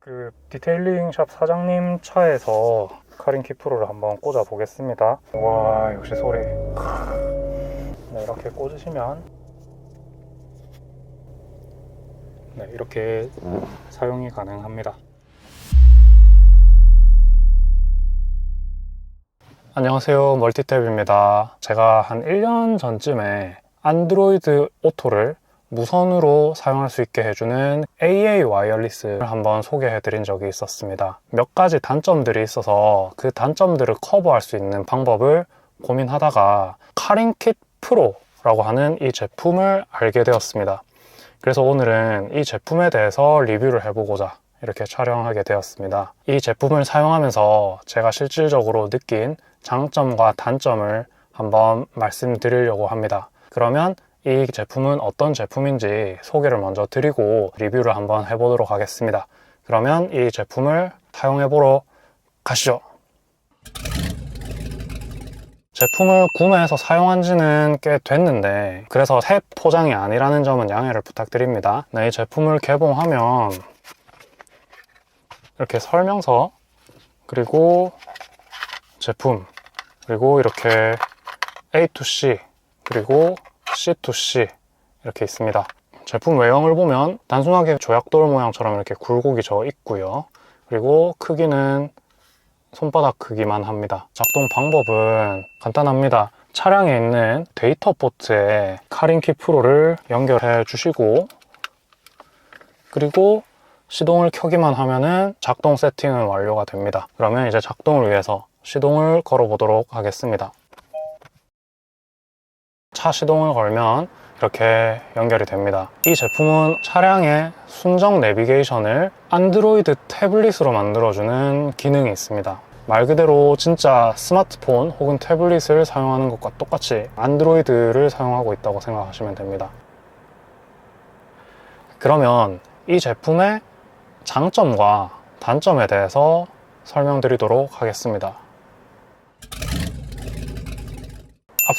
그 디테일링 샵 사장님 차에서 카린 키프로를 한번 꽂아 보겠습니다. 와 역시 소리. 네, 이렇게 꽂으시면 네, 이렇게 사용이 가능합니다. 안녕하세요 멀티탭입니다 제가 한 1년 전쯤에 안드로이드 오토를 무선으로 사용할 수 있게 해주는 AA 와이어리스를 한번 소개해 드린 적이 있었습니다 몇 가지 단점들이 있어서 그 단점들을 커버할 수 있는 방법을 고민하다가 카링킷 프로라고 하는 이 제품을 알게 되었습니다 그래서 오늘은 이 제품에 대해서 리뷰를 해보고자 이렇게 촬영하게 되었습니다. 이 제품을 사용하면서 제가 실질적으로 느낀 장점과 단점을 한번 말씀드리려고 합니다. 그러면 이 제품은 어떤 제품인지 소개를 먼저 드리고 리뷰를 한번 해보도록 하겠습니다. 그러면 이 제품을 사용해보러 가시죠. 제품을 구매해서 사용한 지는 꽤 됐는데 그래서 새 포장이 아니라는 점은 양해를 부탁드립니다. 네, 이 제품을 개봉하면 이렇게 설명서 그리고 제품 그리고 이렇게 A to C 그리고 C to C 이렇게 있습니다. 제품 외형을 보면 단순하게 조약돌 모양처럼 이렇게 굴곡이 져 있고요. 그리고 크기는 손바닥 크기만 합니다. 작동 방법은 간단합니다. 차량에 있는 데이터 포트에 카린키 프로를 연결해 주시고 그리고 시동을 켜기만 하면은 작동 세팅은 완료가 됩니다. 그러면 이제 작동을 위해서 시동을 걸어 보도록 하겠습니다. 차 시동을 걸면 이렇게 연결이 됩니다. 이 제품은 차량의 순정 내비게이션을 안드로이드 태블릿으로 만들어주는 기능이 있습니다. 말 그대로 진짜 스마트폰 혹은 태블릿을 사용하는 것과 똑같이 안드로이드를 사용하고 있다고 생각하시면 됩니다. 그러면 이 제품의 장점과 단점에 대해서 설명드리도록 하겠습니다.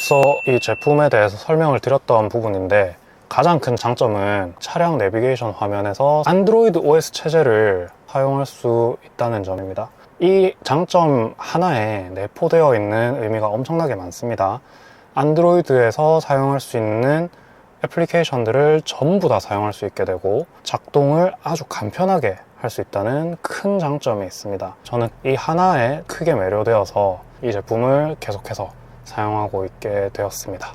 앞서 이 제품에 대해서 설명을 드렸던 부분인데 가장 큰 장점은 차량 내비게이션 화면에서 안드로이드 OS 체제를 사용할 수 있다는 점입니다. 이 장점 하나에 내포되어 있는 의미가 엄청나게 많습니다. 안드로이드에서 사용할 수 있는 애플리케이션들을 전부 다 사용할 수 있게 되고 작동을 아주 간편하게 할 수 있다는 큰 장점이 있습니다. 저는 이 하나에 크게 매료되어서 이 제품을 계속해서 사용하고 있게 되었습니다.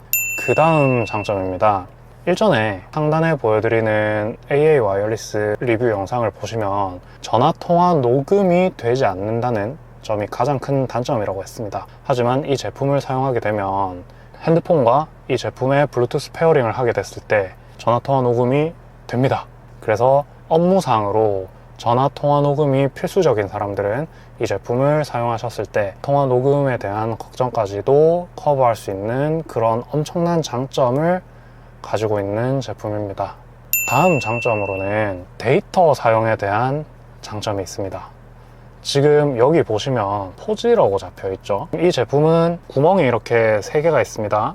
그 다음 장점입니다. 일전에 상단에 보여드리는 AA 와이어리스 리뷰 영상을 보시면 전화 통화 녹음이 되지 않는다는 점이 가장 큰 단점이라고 했습니다. 하지만 이 제품을 사용하게 되면 핸드폰과 이 제품의 블루투스 페어링을 하게 됐을 때 전화 통화 녹음이 됩니다. 그래서 업무상으로 전화 통화 녹음이 필수적인 사람들은 이 제품을 사용하셨을 때 통화 녹음에 대한 걱정까지도 커버할 수 있는 그런 엄청난 장점을 가지고 있는 제품입니다. 다음 장점으로는 데이터 사용에 대한 장점이 있습니다. 지금 여기 보시면 포지라고 잡혀 있죠. 이 제품은 구멍이 이렇게 3개가 있습니다.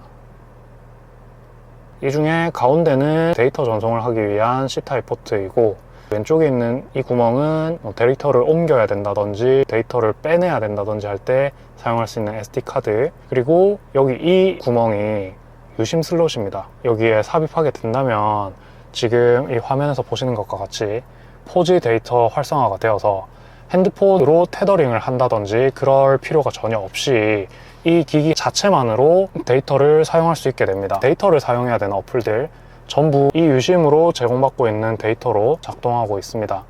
이 중에 가운데는 데이터 전송을 하기 위한 C타입 포트이고 왼쪽에 있는 이 구멍은 뭐 데이터를 옮겨야 된다든지 데이터를 빼내야 된다든지 할 때 사용할 수 있는 SD카드. 그리고 여기 이 구멍이 유심 슬롯입니다. 여기에 삽입하게 된다면 지금 이 화면에서 보시는 것과 같이 포지 데이터 활성화가 되어서 핸드폰으로 테더링을 한다든지 그럴 필요가 전혀 없이 이 기기 자체만으로 데이터를 사용할 수 있게 됩니다. 데이터를 사용해야 되는 어플들 전부 이 유심으로 제공받고 있는 데이터로 작동하고 있습니다.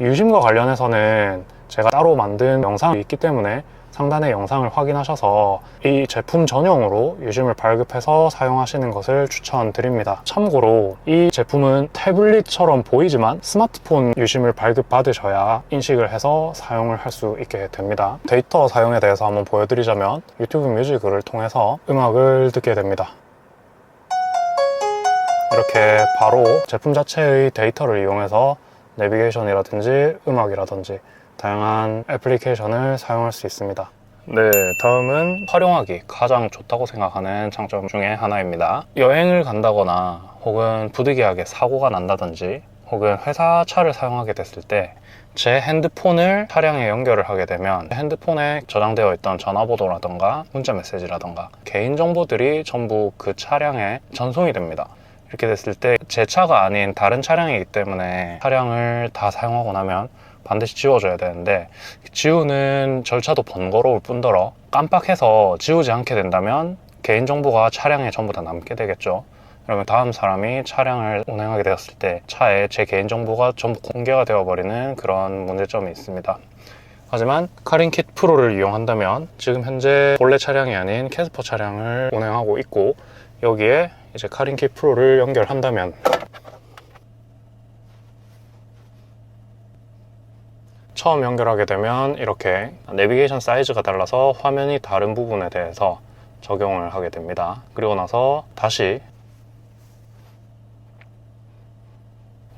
유심과 관련해서는 제가 따로 만든 영상이 있기 때문에 상단의 영상을 확인하셔서 이 제품 전용으로 유심을 발급해서 사용하시는 것을 추천드립니다. 참고로 이 제품은 태블릿처럼 보이지만 스마트폰 유심을 발급받으셔야 인식을 해서 사용을 할 수 있게 됩니다. 데이터 사용에 대해서 한번 보여드리자면 유튜브 뮤직을 통해서 음악을 듣게 됩니다. 이렇게 바로 제품 자체의 데이터를 이용해서 내비게이션이라든지 음악이라든지 다양한 애플리케이션을 사용할 수 있습니다. 네, 다음은 활용하기 가장 좋다고 생각하는 장점 중에 하나입니다. 여행을 간다거나 혹은 부득이하게 사고가 난다든지 혹은 회사 차를 사용하게 됐을 때 제 핸드폰을 차량에 연결을 하게 되면 핸드폰에 저장되어 있던 전화번호라던가 문자 메시지라던가 개인 정보들이 전부 그 차량에 전송이 됩니다. 이렇게 됐을 때 제 차가 아닌 다른 차량이기 때문에 차량을 다 사용하고 나면 반드시 지워줘야 되는데 지우는 절차도 번거로울 뿐더러 깜빡해서 지우지 않게 된다면 개인정보가 차량에 전부 다 남게 되겠죠. 그러면 다음 사람이 차량을 운행하게 되었을 때 차에 제 개인정보가 전부 공개가 되어버리는 그런 문제점이 있습니다. 하지만 카린킷 프로를 이용한다면 지금 현재 본래 차량이 아닌 캐스퍼 차량을 운행하고 있고 여기에 이제 카린킷 프로를 연결한다면 처음 연결하게 되면 이렇게 내비게이션 사이즈가 달라서 화면이 다른 부분에 대해서 적용을 하게 됩니다. 그리고 나서 다시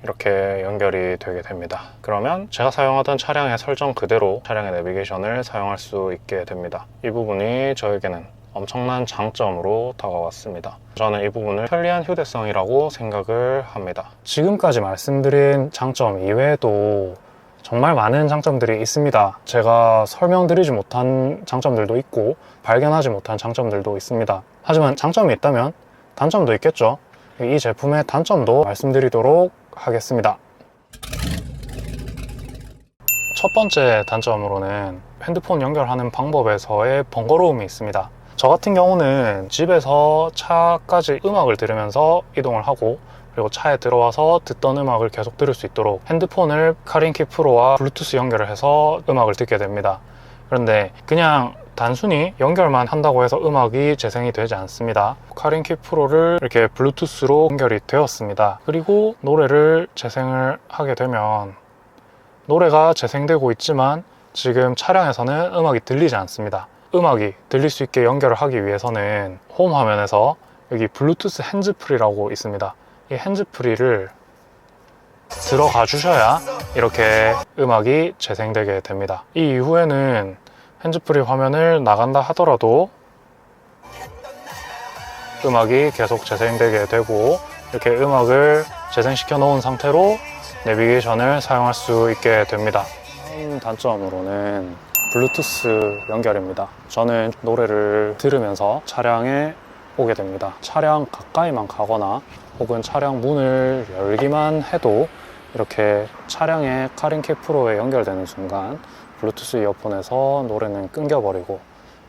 이렇게 연결이 되게 됩니다. 그러면 제가 사용하던 차량의 설정 그대로 차량의 내비게이션을 사용할 수 있게 됩니다. 이 부분이 저에게는 엄청난 장점으로 다가왔습니다. 저는 이 부분을 편리한 휴대성이라고 생각을 합니다. 지금까지 말씀드린 장점 이외에도 정말 많은 장점들이 있습니다. 제가 설명드리지 못한 장점들도 있고 발견하지 못한 장점들도 있습니다. 하지만 장점이 있다면 단점도 있겠죠. 이 제품의 단점도 말씀드리도록 하겠습니다. 첫 번째 단점으로는 핸드폰 연결하는 방법에서의 번거로움이 있습니다. 저 같은 경우는 집에서 차까지 음악을 들으면서 이동을 하고 그리고 차에 들어와서 듣던 음악을 계속 들을 수 있도록 핸드폰을 카린키 프로와 블루투스 연결을 해서 음악을 듣게 됩니다. 그런데 그냥 단순히 연결만 한다고 해서 음악이 재생이 되지 않습니다. 카린키 프로를 이렇게 블루투스로 연결이 되었습니다. 그리고 노래를 재생을 하게 되면 노래가 재생되고 있지만 지금 차량에서는 음악이 들리지 않습니다. 음악이 들릴 수 있게 연결을 하기 위해서는 홈 화면에서 여기 블루투스 핸즈프리라고 있습니다. 이 핸즈프리를 들어가 주셔야 이렇게 음악이 재생되게 됩니다. 이 이후에는 핸즈프리 화면을 나간다 하더라도 음악이 계속 재생되게 되고 이렇게 음악을 재생시켜 놓은 상태로 내비게이션을 사용할 수 있게 됩니다. 다음 단점으로는 블루투스 연결입니다. 저는 노래를 들으면서 차량에 오게 됩니다. 차량 가까이만 가거나 혹은 차량 문을 열기만 해도 이렇게 차량의 카린키 프로에 연결되는 순간 블루투스 이어폰에서 노래는 끊겨버리고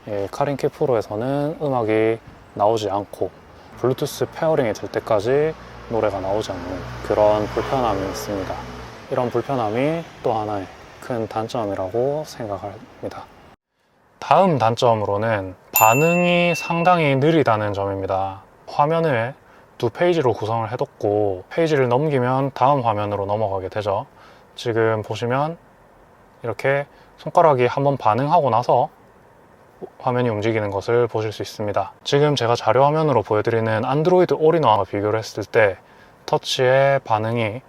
이 카린키 프로에서는 음악이 나오지 않고 블루투스 페어링이 될 때까지 노래가 나오지 않는 그런 불편함이 있습니다. 이런 불편함이 또 하나의 큰 단점이라고 생각합니다. 다음 단점으로는 반응이 상당히 느리다는 점입니다. 화면을 두 페이지로 구성을 해뒀고 페이지를 넘기면 다음 화면으로 넘어가게 되죠. 지금 보시면 이렇게 손가락이 한번 반응하고 나서 화면이 움직이는 것을 보실 수 있습니다. 지금 제가 자료 화면으로 보여드리는 안드로이드 올인원과 비교를 했을 때 터치의 반응이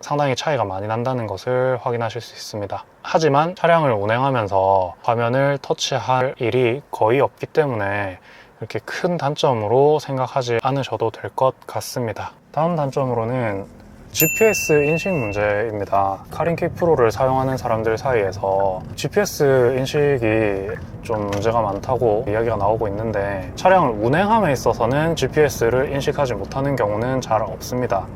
상당히 차이가 많이 난다는 것을 확인하실 수 있습니다. 하지만 차량을 운행하면서 화면을 터치할 일이 거의 없기 때문에 이렇게 큰 단점으로 생각하지 않으셔도 될 것 같습니다. 다음 단점으로는 GPS 인식 문제입니다. 카린키 프로를 사용하는 사람들 사이에서 GPS 인식이 좀 문제가 많다고 이야기가 나오고 있는데 차량을 운행함에 있어서는 GPS를 인식하지 못하는 경우는 잘 없습니다.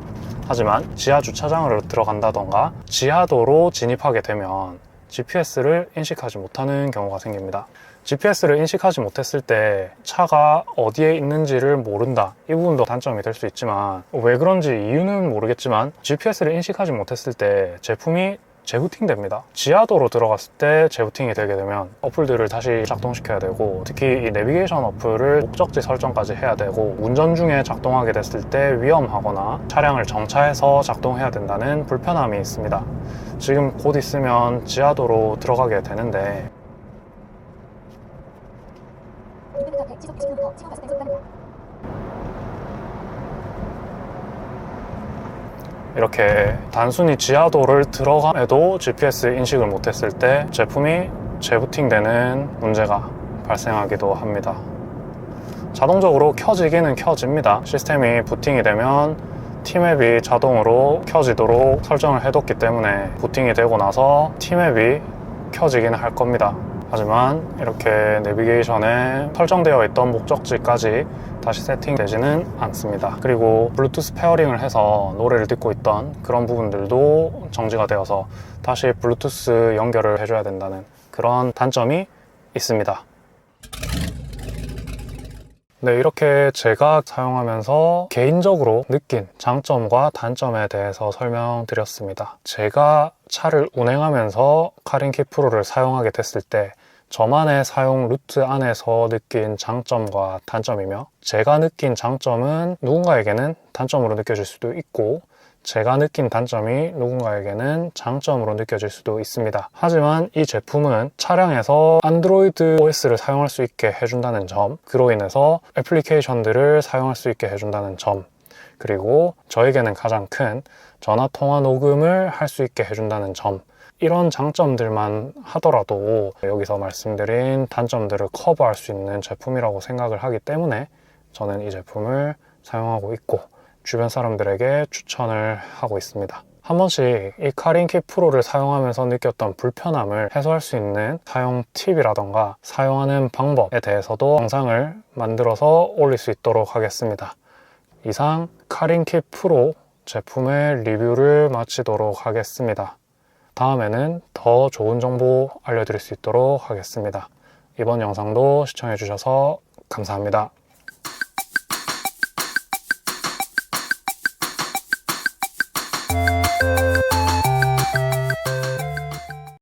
하지만 지하 주차장으로 들어간다던가 지하도로 진입하게 되면 GPS를 인식하지 못하는 경우가 생깁니다. GPS를 인식하지 못했을 때 차가 어디에 있는지를 모른다. 이 부분도 단점이 될 수 있지만 왜 그런지 이유는 모르겠지만 GPS를 인식하지 못했을 때 제품이 재부팅 됩니다. 지하도로 들어갔을 때 재부팅이 되게 되면 어플들을 다시 작동시켜야 되고 특히 이 내비게이션 어플을 목적지 설정까지 해야 되고 운전 중에 작동하게 됐을 때 위험하거나 차량을 정차해서 작동해야 된다는 불편함이 있습니다. 지금 곧 있으면 지하도로 들어가게 되는데 지속 20km, 지금 가속된 속도입니다. 이렇게 단순히 지하도를 들어감에도 GPS 인식을 못했을 때 제품이 재부팅되는 문제가 발생하기도 합니다. 자동적으로 켜지기는 켜집니다. 시스템이 부팅이 되면 티맵이 자동으로 켜지도록 설정을 해뒀기 때문에 부팅이 되고 나서 티맵이 켜지긴 할 겁니다. 하지만 이렇게 내비게이션에 설정되어 있던 목적지까지 다시 세팅되지는 않습니다. 그리고 블루투스 페어링을 해서 노래를 듣고 있던 그런 부분들도 정지가 되어서 다시 블루투스 연결을 해줘야 된다는 그런 단점이 있습니다. 네, 이렇게 제가 사용하면서 개인적으로 느낀 장점과 단점에 대해서 설명드렸습니다. 제가 차를 운행하면서 카린키 프로를 사용하게 됐을 때 저만의 사용 루트 안에서 느낀 장점과 단점이며 제가 느낀 장점은 누군가에게는 단점으로 느껴질 수도 있고 제가 느낀 단점이 누군가에게는 장점으로 느껴질 수도 있습니다. 하지만 이 제품은 차량에서 안드로이드 OS를 사용할 수 있게 해준다는 점, 그로 인해서 애플리케이션들을 사용할 수 있게 해준다는 점, 그리고 저에게는 가장 큰 전화 통화 녹음을 할 수 있게 해준다는 점, 이런 장점들만 하더라도 여기서 말씀드린 단점들을 커버할 수 있는 제품이라고 생각을 하기 때문에 저는 이 제품을 사용하고 있고 주변 사람들에게 추천을 하고 있습니다. 한 번씩 이 카린키 프로를 사용하면서 느꼈던 불편함을 해소할 수 있는 사용 팁이라던가 사용하는 방법에 대해서도 영상을 만들어서 올릴 수 있도록 하겠습니다. 이상 카린키 프로 제품의 리뷰를 마치도록 하겠습니다. 다음에는 더 좋은 정보 알려드릴 수 있도록 하겠습니다. 이번 영상도 시청해주셔서 감사합니다.